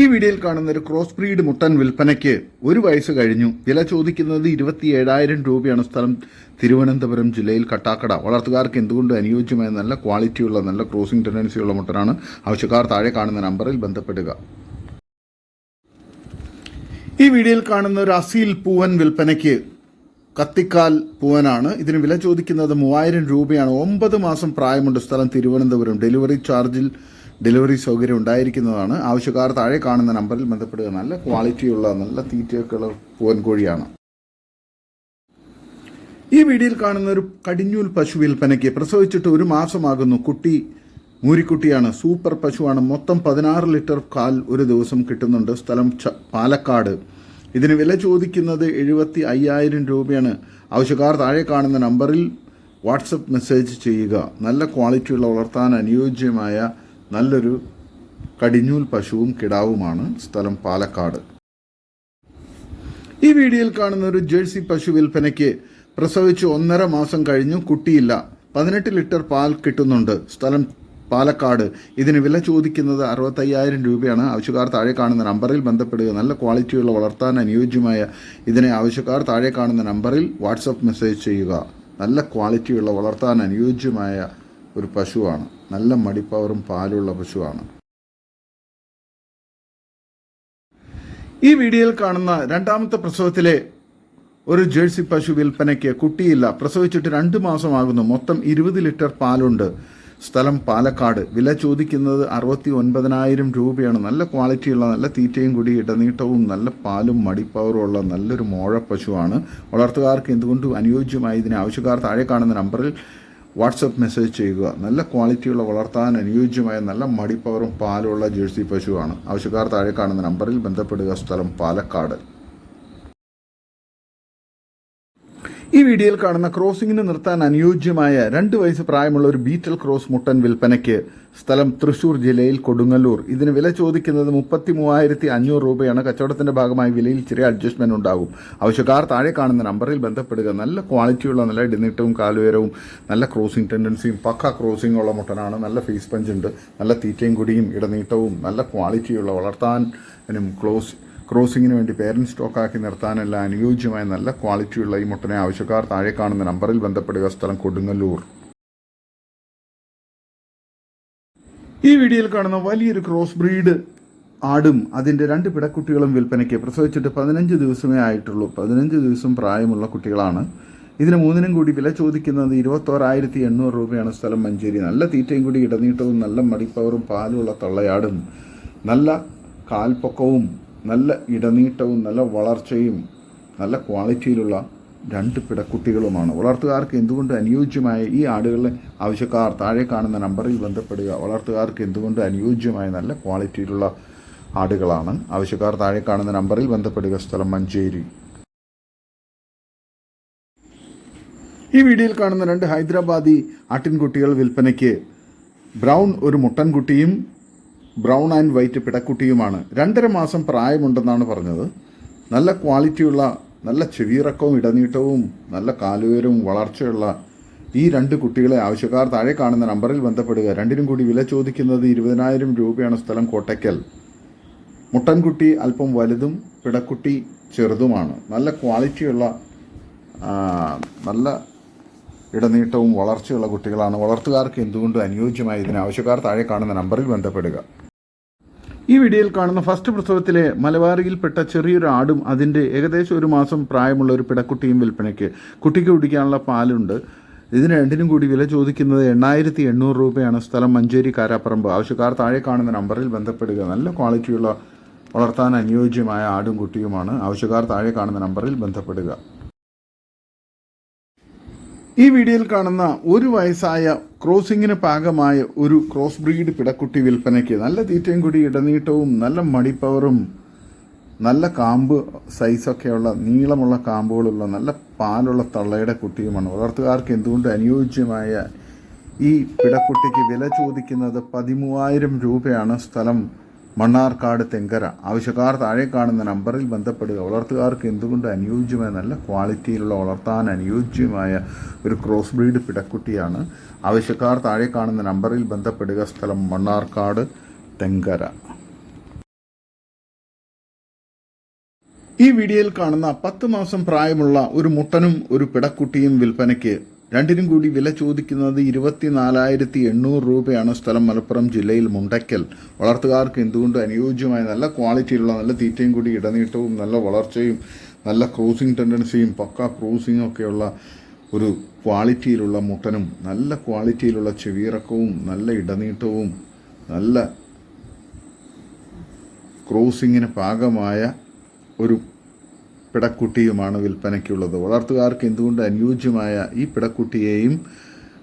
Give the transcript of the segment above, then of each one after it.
ഈ വീഡിയോയിൽ കാണുന്ന ഒരു ക്രോസ് ബ്രീഡ് മുട്ടൻ വിൽപ്പനയ്ക്ക് ഒരു വയസ്സ് കഴിഞ്ഞു. വില ചോദിക്കുന്നത് ഇരുപത്തി ഏഴായിരം രൂപയാണ് സ്ഥലം. തിരുവനന്തപുരം ജില്ലയിൽ കട്ടാക്കട. വളർത്തുകാർക്ക് എന്തുകൊണ്ട് അനുയോജ്യമായ നല്ല ക്വാളിറ്റിയുള്ള നല്ല ക്രോസിംഗ് ടെൻഡൻസിയുള്ള മുട്ടനാണ്? ആവശ്യക്കാർ താഴെ കാണുന്ന നമ്പറിൽ ബന്ധപ്പെടുക. ഈ വീഡിയോയിൽ കാണുന്ന ഒരു അസീൽ പൂവൻ വിൽപ്പനയ്ക്ക് കത്തിക്കാൽ പൂവനാണ്. ഇതിന് വില ചോദിക്കുന്നത് മൂവായിരം രൂപയാണ്. ഒമ്പത് മാസം പ്രായമുണ്ട് സ്ഥലം തിരുവനന്തപുരം. ഡെലിവറി ചാർജിൽ ഡെലിവറി സൗകര്യം ഉണ്ടായിരിക്കുന്നതാണ്. ആവശ്യക്കാർ താഴെ കാണുന്ന നമ്പറിൽ ബന്ധപ്പെടുക. നല്ല ക്വാളിറ്റിയുള്ള നല്ല തീറ്റയൊക്കെയുള്ള പൂവൻ കോഴിയാണ് ഈ വീഡിയോയിൽ കാണുന്ന ഒരു കടിഞ്ഞൂൽ പശു വിൽപ്പനയ്ക്ക് പ്രസവിച്ചിട്ട് ഒരു മാസമാകുന്നു. കുട്ടി മൂരിക്കുട്ടിയാണ്. സൂപ്പർ പശുവാണ്. മൊത്തം പതിനാറ് ലിറ്റർ കാൽ ഒരു ദിവസം കിട്ടുന്നുണ്ട്. സ്ഥലം പാലക്കാട്. ഇതിന് വില ചോദിക്കുന്നത് എഴുപത്തി അയ്യായിരം രൂപയാണ്. ആവശ്യക്കാർ താഴെ കാണുന്ന നമ്പറിൽ വാട്സപ്പ് മെസ്സേജ് ചെയ്യുക. നല്ല ക്വാളിറ്റിയുള്ള വളർത്താൻ അനുയോജ്യമായ നല്ലൊരു കടിഞ്ഞൂൽ പശുവും കിടാവുമാണ് സ്ഥലം പാലക്കാട്. ഈ വീഡിയോയിൽ കാണുന്ന ഒരു ജേഴ്സി പശു വിൽപ്പനയ്ക്ക് പ്രസവിച്ച് ഒന്നര മാസം കഴിഞ്ഞു കുട്ടിയില്ല. പതിനെട്ട് ലിറ്റർ പാൽ കിട്ടുന്നുണ്ട്. സ്ഥലം പാലക്കാട്. ഇതിന് വില ചോദിക്കുന്നത് അറുപത്തയ്യായിരം രൂപയാണ്. ആവശ്യക്കാർ താഴെ കാണുന്ന നമ്പറിൽ ബന്ധപ്പെടുക. നല്ല ക്വാളിറ്റിയുള്ള വളർത്താൻ അനുയോജ്യമായ ഇതിനെ ആവശ്യക്കാർ താഴെ കാണുന്ന നമ്പറിൽ വാട്സപ്പ് മെസ്സേജ് ചെയ്യുക. നല്ല ക്വാളിറ്റിയുള്ള വളർത്താൻ അനുയോജ്യമായ ഒരു പശുവാണ്. നല്ല മടിപ്പവറും പാലുള്ള പശുവാണ്. ഈ വീഡിയോയിൽ കാണുന്ന രണ്ടാമത്തെ പ്രസവത്തിലെ ഒരു ജേഴ്സി പശു വിൽപ്പനയ്ക്ക് കുട്ടിയില്ല. പ്രസവിച്ചിട്ട് രണ്ട് മാസമാകുന്നു. മൊത്തം ഇരുപത് ലിറ്റർ പാലുണ്ട്. സ്ഥലം പാലക്കാട്. വില ചോദിക്കുന്നത് അറുപത്തി ഒൻപതിനായിരം രൂപയാണ്. നല്ല ക്വാളിറ്റിയുള്ള നല്ല തീറ്റയും കൂടി ഇടനീട്ടവും നല്ല പാലും മടിപ്പവറും ഉള്ള നല്ലൊരു മോഴ പശുവാണ്. വളർത്തുകാർക്ക് എന്തുകൊണ്ടും അനുയോജ്യമായി ഇതിന് ആവശ്യക്കാർ താഴെ കാണുന്ന നമ്പറിൽ വാട്സപ്പ് മെസ്സേജ് ചെയ്യുക. നല്ല ക്വാളിറ്റിയുള്ള വളർത്താൻ അനുയോജ്യമായ നല്ല മടിപ്പവറും പാലുള്ള ജേഴ്സി പശുവാണ്. ആവശ്യക്കാർ താഴെ കാണുന്ന നമ്പറിൽ ബന്ധപ്പെടുക. സ്ഥലം പാലക്കാട്. ഈ വീഡിയോയിൽ കാണുന്ന ക്രോസിംഗിന് നിർത്താൻ അനുയോജ്യമായ രണ്ട് വയസ്സ് പ്രായമുള്ള ഒരു ബീറ്റൽ ക്രോസ് മുട്ടൻ വിൽപ്പനയ്ക്ക് സ്ഥലം തൃശൂർ ജില്ലയിൽ കൊടുങ്ങല്ലൂർ. ഇതിന് വില ചോദിക്കുന്നത് മുപ്പത്തി മൂവായിരത്തി അഞ്ഞൂറ് രൂപയാണ്. കച്ചവടത്തിന്റെ ഭാഗമായി വിലയിൽ ചെറിയ അഡ്ജസ്റ്റ്മെന്റ് ഉണ്ടാകും. ആവശ്യക്കാർ താഴെ കാണുന്ന നമ്പറിൽ ബന്ധപ്പെടുക. നല്ല ക്വാളിറ്റിയുള്ള നല്ല ഇടിനീട്ടവും കാലുയരവും നല്ല ക്രോസിംഗ് ടെൻഡൻസിയും പക്ക ക്രോസിംഗ് ഉള്ള മുട്ടനാണ്. നല്ല ഫേസ് പഞ്ച് ഉണ്ട്. നല്ല തീറ്റയും കുടിയും ഇടനീട്ടവും നല്ല ക്വാളിറ്റിയുള്ള വളർത്താനും ക്ലോസ് ക്രോസിങ്ങിന് വേണ്ടി പേരന്റ് സ്റ്റോക്കാക്കി നിർത്താനല്ല അനുയോജ്യമായ നല്ല ക്വാളിറ്റിയുള്ള ഈ മുട്ടനെ ആവശ്യക്കാർ താഴെ കാണുന്ന നമ്പറിൽ ബന്ധപ്പെടുക സ്ഥലം കൊടുങ്ങല്ലൂർ. ഈ വീഡിയോയിൽ കാണുന്ന വലിയൊരു ക്രോസ് ബ്രീഡ് ആടും അതിന്റെ രണ്ട് പിടക്കുട്ടികളും വിൽപ്പനയ്ക്ക് പ്രസവിച്ചിട്ട് പതിനഞ്ച് ദിവസമേ ആയിട്ടുള്ളൂ. പതിനഞ്ച് ദിവസം പ്രായമുള്ള കുട്ടികളാണ്. ഇതിന് മൂന്നിനും കൂടി വില ചോദിക്കുന്നത് ഇരുപത്തോരായിരത്തി എണ്ണൂറ് രൂപയാണ് സ്ഥലം മഞ്ചേരി. നല്ല തീറ്റയും കൂടി ഇടനീട്ടവും നല്ല മടിപ്പവറും പാലുമുള്ള തള്ളയാടും നല്ല കാൽപ്പൊക്കവും നല്ല ഇടനീട്ടവും നല്ല വളർച്ചയും നല്ല ക്വാളിറ്റിയിലുള്ള രണ്ട് പിടക്കുട്ടികളുമാണ്. വളർത്തുകാർക്ക് എന്തുകൊണ്ട് അനുയോജ്യമായ ഈ ആടുകളെ ആവശ്യക്കാർ താഴെ കാണുന്ന നമ്പറിൽ ബന്ധപ്പെടുക? വളർത്തുകാർക്ക് എന്തുകൊണ്ട് അനുയോജ്യമായ നല്ല ക്വാളിറ്റിയിലുള്ള ആടുകളാണ്? ആവശ്യക്കാർ താഴെ കാണുന്ന നമ്പറിൽ ബന്ധപ്പെടുക. സ്ഥലം മഞ്ചേരി. ഈ വീഡിയോയിൽ കാണുന്ന രണ്ട് ഹൈദരാബാദി ആട്ടിൻകുട്ടികൾ വിൽപ്പനയ്ക്ക് ബ്രൗൺ ഒരു മുട്ടൻകുട്ടിയും ബ്രൗൺ ആൻഡ് വൈറ്റ് പിടക്കുട്ടിയുമാണ്. രണ്ടര മാസം പ്രായമുണ്ടെന്നാണ് പറഞ്ഞത്. നല്ല ക്വാളിറ്റിയുള്ള നല്ല ചെവിയിറക്കവും ഇടനീട്ടവും നല്ല കാലുയരവും വളർച്ചയുള്ള ഈ രണ്ട് കുട്ടികളെ ആവശ്യക്കാർ താഴെ കാണുന്ന നമ്പറിൽ ബന്ധപ്പെടുക. രണ്ടിനും കൂടി വില ചോദിക്കുന്നത് ഇരുപതിനായിരം രൂപയാണ് സ്ഥലം കോട്ടയ്ക്കൽ. മുട്ടൻകുട്ടി അല്പം വലുതും പിടക്കുട്ടി ചെറുതുമാണ്. നല്ല ക്വാളിറ്റിയുള്ള നല്ല ഇടനീട്ടവും വളർച്ചയുള്ള കുട്ടികളാണ്. വളർത്തുകാർക്ക് എന്തുകൊണ്ടും അനുയോജ്യമായ? ഇതിന് ആവശ്യക്കാർ താഴെ കാണുന്ന നമ്പറിൽ ബന്ധപ്പെടുക. ഈ വീഡിയോയിൽ കാണുന്ന ഫസ്റ്റ് പ്രസവത്തിലെ മലബാറിയിൽപ്പെട്ട ചെറിയൊരു ആടും അതിന്റെ ഏകദേശം ഒരു മാസം പ്രായമുള്ള ഒരു പിടക്കുട്ടിയും വിൽപ്പനയ്ക്ക് കുട്ടിക്ക് കുടിക്കാനുള്ള പാലുണ്ട്. ഇതിന് രണ്ടിനും കൂടി വില ചോദിക്കുന്നത് എണ്ണായിരത്തി എണ്ണൂറ് രൂപയാണ്. സ്ഥലം മഞ്ചേരി കാരാപ്പറമ്പ്. ആവശ്യക്കാർ താഴെ കാണുന്ന നമ്പറിൽ ബന്ധപ്പെടുക. നല്ല ക്വാളിറ്റിയുള്ള വളർത്താൻ അനുയോജ്യമായ ആടും കുട്ടിയുമാണ്. ആവശ്യക്കാർ താഴെ കാണുന്ന നമ്പറിൽ ബന്ധപ്പെടുക. ഈ വീഡിയോയിൽ കാണുന്ന ഒരു വയസ്സായ ക്രോസിങ്ങിന് പാകമായ ഒരു ക്രോസ് ബ്രീഡ് പിടക്കുട്ടി വിൽപ്പനയ്ക്ക് നല്ല തീറ്റയും കൂടി ഇടനീട്ടവും നല്ല മടിപ്പവറും നല്ല കാമ്പ് സൈസൊക്കെയുള്ള നീളമുള്ള കാമ്പുകളുള്ള നല്ല പാലുള്ള തള്ളയുടെ കുട്ടിയുമാണ്. വളർത്തുകാർക്ക് എന്തുകൊണ്ട് അനുയോജ്യമായ ഈ പിടക്കുട്ടിക്ക് വില ചോദിക്കുന്നത് പതിമൂവായിരം രൂപയാണ് സ്ഥലം. മണ്ണാർക്കാട് തെങ്കര. ആവശ്യക്കാർ താഴെ കാണുന്ന നമ്പറിൽ ബന്ധപ്പെടുക. വളർത്തുകാർക്ക് എന്തുകൊണ്ട് അനുയോജ്യമായ നല്ല ക്വാളിറ്റിയിലുള്ള വളർത്താൻ അനുയോജ്യമായ ഒരു ക്രോസ് ബ്രീഡ് പിടക്കുട്ടിയാണ്? ആവശ്യക്കാർ താഴെ കാണുന്ന നമ്പറിൽ ബന്ധപ്പെടുക. സ്ഥലം മണ്ണാർക്കാട് തെങ്കര. ഈ വീഡിയോയിൽ കാണുന്ന പത്ത് മാസം പ്രായമുള്ള ഒരു മുട്ടനും ഒരു പിടക്കുട്ടിയും വിൽപ്പനയ്ക്ക് രണ്ടിനും കൂടി വില ചോദിക്കുന്നത് ഇരുപത്തിനാലായിരത്തി എണ്ണൂറ് രൂപയാണ് സ്ഥലം മലപ്പുറം ജില്ലയിൽ മുണ്ടയ്ക്കൽ. വളർത്തുകാർക്ക് എന്തുകൊണ്ട് അനുയോജ്യമായ നല്ല ക്വാളിറ്റിയിലുള്ള നല്ല തീറ്റയും കൂടി ഇടനീട്ടവും നല്ല വളർച്ചയും നല്ല ക്രൂസിംഗ് ടെൻഡൻസിയും പക്ക ക്രൂസിംഗ് ഒക്കെയുള്ള ഒരു ക്വാളിറ്റിയിലുള്ള മുട്ടനും നല്ല ക്വാളിറ്റിയിലുള്ള ചെവിയിറക്കവും നല്ല ഇടനീട്ടവും നല്ല ക്രൂസിങ്ങിന് പാകമായ ഒരു പിടക്കുട്ടിയുമാണ് വിൽപ്പനയ്ക്കുള്ളത്. വളർത്തുകാർക്ക് എന്തുകൊണ്ട് അനുയോജ്യമായ ഈ പിടക്കുട്ടിയെയും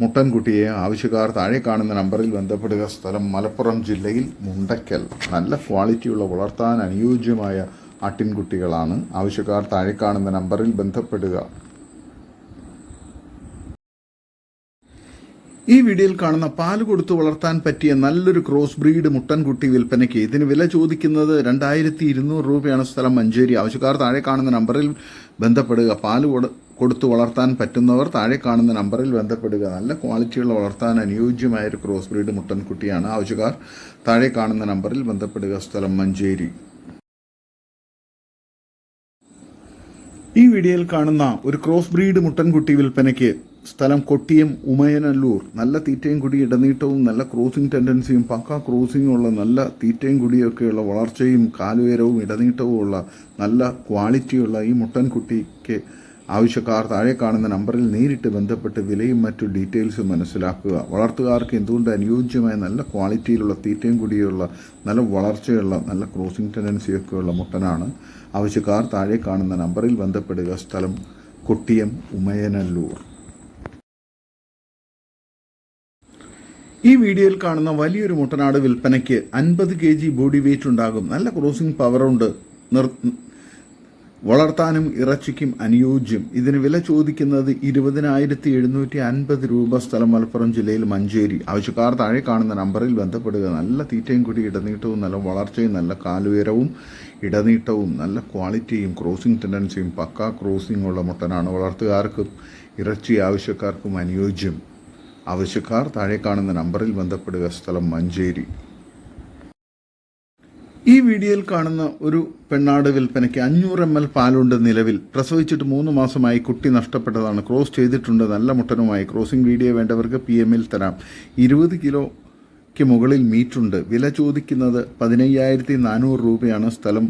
മുട്ടൻകുട്ടിയെയും ആവശ്യക്കാർ താഴെ കാണുന്ന നമ്പറിൽ ബന്ധപ്പെടുക? സ്ഥലം മലപ്പുറം ജില്ലയിൽ മുണ്ടയ്ക്കൽ. നല്ല ക്വാളിറ്റിയുള്ള വളർത്താൻ അനുയോജ്യമായ ആട്ടിൻകുട്ടികളാണ്. ആവശ്യക്കാർ താഴെ കാണുന്ന നമ്പറിൽ ബന്ധപ്പെടുക. ഈ വീഡിയോയിൽ കാണുന്ന പാൽ കൊടുത്തു വളർത്താൻ പറ്റിയ നല്ലൊരു ക്രോസ് ബ്രീഡ് മുട്ടൻകുട്ടി വിൽപ്പനയ്ക്ക് ഇതിന് വില ചോദിക്കുന്നത് രണ്ടായിരത്തി ഇരുന്നൂറ് രൂപയാണ് സ്ഥലം മഞ്ചേരി. ആവശ്യക്കാർ താഴെ കാണുന്ന നമ്പറിൽ ബന്ധപ്പെടുക. പാൽ കൊടുത്തു വളർത്താൻ പറ്റുന്നവർ താഴെ കാണുന്ന നമ്പറിൽ ബന്ധപ്പെടുക. നല്ല ക്വാളിറ്റിയുള്ള വളർത്താൻ അനുയോജ്യമായ ഒരു ക്രോസ് ബ്രീഡ് മുട്ടൻകുട്ടിയാണ് ആവശ്യക്കാർ താഴെ കാണുന്ന നമ്പറിൽ ബന്ധപ്പെടുക സ്ഥലം മഞ്ചേരി. ഈ വീഡിയോയിൽ കാണുന്ന ഒരു ക്രോസ് ബ്രീഡ് മുട്ടൻകുട്ടി വിൽപ്പനയ്ക്ക് സ്ഥലം കൊട്ടിയം ഉമയനല്ലൂർ. നല്ല തീറ്റയും കുടി ഇടനീട്ടവും നല്ല ക്രോസിംഗ് ടെൻഡൻസിയും പക്ക ക്രോസിംഗും ഉള്ള നല്ല തീറ്റയും കുടിയൊക്കെയുള്ള വളർച്ചയും കാലുയരവും ഇടനീട്ടവും ഉള്ള നല്ല ക്വാളിറ്റിയുള്ള ഈ മുട്ടൻകുട്ടിക്ക് ആവശ്യക്കാർ താഴെ കാണുന്ന നമ്പറിൽ നേരിട്ട് ബന്ധപ്പെട്ട് വിലയും മറ്റു ഡീറ്റെയിൽസും മനസ്സിലാക്കുക. വളർത്തുകാർക്ക് എന്തുകൊണ്ട് അനുയോജ്യമായ നല്ല ക്വാളിറ്റിയിലുള്ള തീറ്റയും കൂടിയുള്ള നല്ല വളർച്ചയുള്ള നല്ല ക്രോസിംഗ് ടെൻഡൻസിയൊക്കെയുള്ള മുട്ടനാണ് ആവശ്യക്കാർ താഴെ കാണുന്ന നമ്പറിൽ ബന്ധപ്പെടുക. സ്ഥലം കൊട്ടിയം ഉമയനല്ലൂർ. ഈ വീഡിയോയിൽ കാണുന്ന വലിയൊരു മുട്ടനാട് വിൽപ്പനയ്ക്ക് അൻപത് കെ ജി ബോഡി വെയിറ്റ് ഉണ്ടാകും. നല്ല ക്രോസിംഗ് പവറുണ്ട് നിർ വളർത്താനും ഇറച്ചിക്കും അനുയോജ്യം. ഇതിന് വില ചോദിക്കുന്നത് ഇരുപതിനായിരത്തി എഴുന്നൂറ്റി അൻപത് രൂപ സ്ഥലം മലപ്പുറം ജില്ലയിൽ മഞ്ചേരി. ആവശ്യക്കാർ താഴെ കാണുന്ന നമ്പറിൽ ബന്ധപ്പെടുക. നല്ല തീറ്റയും കൂടി ഇടനീട്ടവും നല്ല വളർച്ചയും നല്ല കാലുയരവും ഇടനീട്ടവും നല്ല ക്വാളിറ്റിയും ക്രോസിംഗ് ടെൻഡൻസിയും പക്കാ ക്രോസിംഗ് ഉള്ള മുട്ടനാണ് വളർത്തുകാർക്കും ഇറച്ചി ആവശ്യക്കാർക്കും അനുയോജ്യം. ആവശ്യക്കാർ താഴെ കാണുന്ന നമ്പറിൽ ബന്ധപ്പെടുക. സ്ഥലം മഞ്ചേരി. ഈ വീഡിയോയിൽ കാണുന്ന ഒരു പെണ്ണാട് വിൽപ്പനയ്ക്ക് അഞ്ഞൂറ് എം എൽ പാലുണ്ട് നിലവിൽ. പ്രസവിച്ചിട്ട് മൂന്ന് മാസമായി കുട്ടി നഷ്ടപ്പെട്ടതാണ്. ക്രോസ് ചെയ്തിട്ടുണ്ട്. നല്ല മുട്ടനുമായി. ക്രോസിംഗ് വീഡിയോ വേണ്ടവർക്ക് പി എമ്മിൽ തരാം. ഇരുപത് കിലോയ്ക്ക് മുകളിൽ മീറ്റുണ്ട്. വില ചോദിക്കുന്നത് പതിനയ്യായിരത്തി നാനൂറ് രൂപയാണ്. സ്ഥലം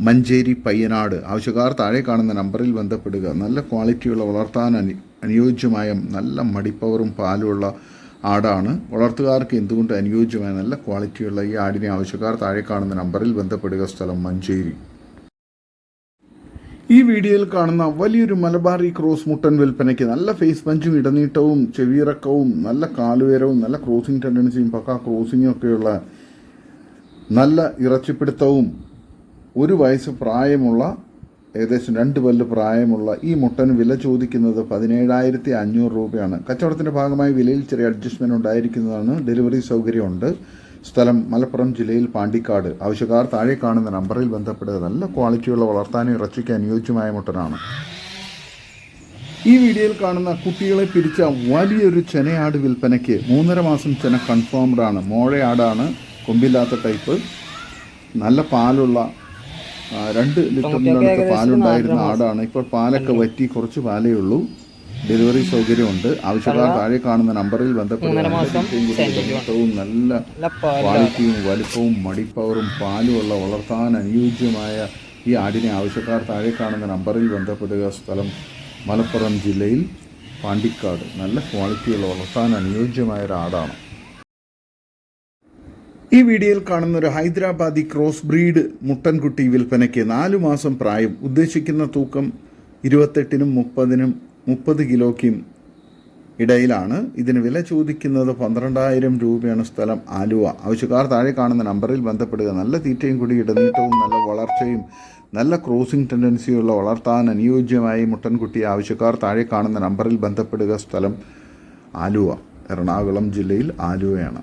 മഞ്ചേരി പയ്യനാട്. ആവശ്യക്കാർ താഴെ കാണുന്ന നമ്പറിൽ ബന്ധപ്പെടുക. നല്ല ക്വാളിറ്റിയുള്ള വളർത്താൻ അനുയോജ്യമായ നല്ല മടിപ്പവറും പാലുമുള്ള ആടാണ്. വളർത്തുകാർക്ക് എന്തുകൊണ്ട് അനുയോജ്യമായ നല്ല ക്വാളിറ്റിയുള്ള ഈ ആടിനെ ആവശ്യക്കാർ താഴെ കാണുന്ന നമ്പറിൽ ബന്ധപ്പെടുക സ്ഥലം മഞ്ചേരി. ഈ വീഡിയോയിൽ കാണുന്ന വലിയൊരു മലബാറി ക്രോസ് മുട്ടൻ വിൽപ്പനയ്ക്ക് നല്ല ഫേസ് പഞ്ചും ഇടനീട്ടവും ചെവിയിറക്കവും നല്ല കാലുയരവും നല്ല ക്രോസിംഗ് ടെൻഡൻസിയും പക്ക ക്രോസിംഗും ഒക്കെയുള്ള നല്ല ഇറച്ചിപ്പിടുത്തവും ഒരു വയസ്സ് പ്രായമുള്ള ഏകദേശം രണ്ട് പല്ല് പ്രായമുള്ള ഈ മുട്ടന് വില ചോദിക്കുന്നത് പതിനേഴായിരത്തി അഞ്ഞൂറ് രൂപയാണ്. കച്ചവടത്തിന്റെ ഭാഗമായി വിലയിൽ ചെറിയ അഡ്ജസ്റ്റ്മെന്റ് ഉണ്ടായിരിക്കുന്നതാണ്. ഡെലിവറി സൗകര്യമുണ്ട്. സ്ഥലം മലപ്പുറം ജില്ലയിൽ പാണ്ടിക്കാട്. ആവശ്യക്കാർ താഴെ കാണുന്ന നമ്പറിൽ ബന്ധപ്പെടുക. നല്ല ക്വാളിറ്റിയുള്ള വളർത്താനും ഇറച്ചിക്ക് അനുയോജ്യമായ മുട്ടനാണ്. ഈ വീഡിയോയിൽ കാണുന്ന കുട്ടികളെ പിരിച്ച വലിയൊരു ചെനയാട് വിൽപ്പനയ്ക്ക് മൂന്നര മാസം ചെന കൺഫേംഡ് ആണ്. മോഴയാടാണ്. കൊമ്പില്ലാത്ത ടൈപ്പ് നല്ല പാലുള്ള രണ്ട് ലിറ്ററിനടുത്ത് പാലുണ്ടായിരുന്ന ആടാണ്. ഇപ്പോൾ പാലൊക്കെ വറ്റി കുറച്ച് പാലേ ഉള്ളൂ. ഡെലിവറി സൗകര്യമുണ്ട്. ആവശ്യക്കാർ താഴെ കാണുന്ന നമ്പറിൽ ബന്ധപ്പെടുക. നല്ല നല്ല ക്വാളിറ്റിയും വലുപ്പവും മടിപ്പവറും പാലുമുള്ള വളർത്താൻ അനുയോജ്യമായ ഈ ആടിനെ ആവശ്യക്കാർ താഴെ കാണുന്ന നമ്പറിൽ ബന്ധപ്പെടുക. സ്ഥലം മലപ്പുറം ജില്ലയിൽ പാണ്ടിക്കാട്. നല്ല ക്വാളിറ്റിയുള്ള വളർത്താൻ അനുയോജ്യമായ ഒരു ആടാണ് ഈ വീഡിയോയിൽ കാണുന്ന ഒരു ഹൈദരാബാദി ക്രോസ് ബ്രീഡ് മുട്ടൻകുട്ടി വിൽപ്പനയ്ക്ക് നാലു മാസം പ്രായം ഉദ്ദേശിക്കുന്ന തൂക്കം ഇരുപത്തെട്ടിനും മുപ്പതിനും മുപ്പത് കിലോയ്ക്കും ഇടയിലാണ്. ഇതിന് വില ചോദിക്കുന്നത് പന്ത്രണ്ടായിരം രൂപയാണ് സ്ഥലം. ആലുവ. ആവശ്യക്കാർ താഴെ കാണുന്ന നമ്പറിൽ ബന്ധപ്പെടുക. നല്ല തീറ്റയും കൂടി ഇടനീട്ടവും നല്ല വളർച്ചയും നല്ല ക്രോസിംഗ് ടെൻഡൻസിയുള്ള വളർത്താൻ അനുയോജ്യമായ മുട്ടൻകുട്ടി ആവശ്യക്കാർ താഴെ കാണുന്ന നമ്പറിൽ ബന്ധപ്പെടുക. സ്ഥലം ആലുവ. എറണാകുളം ജില്ലയിൽ ആലുവയാണ്.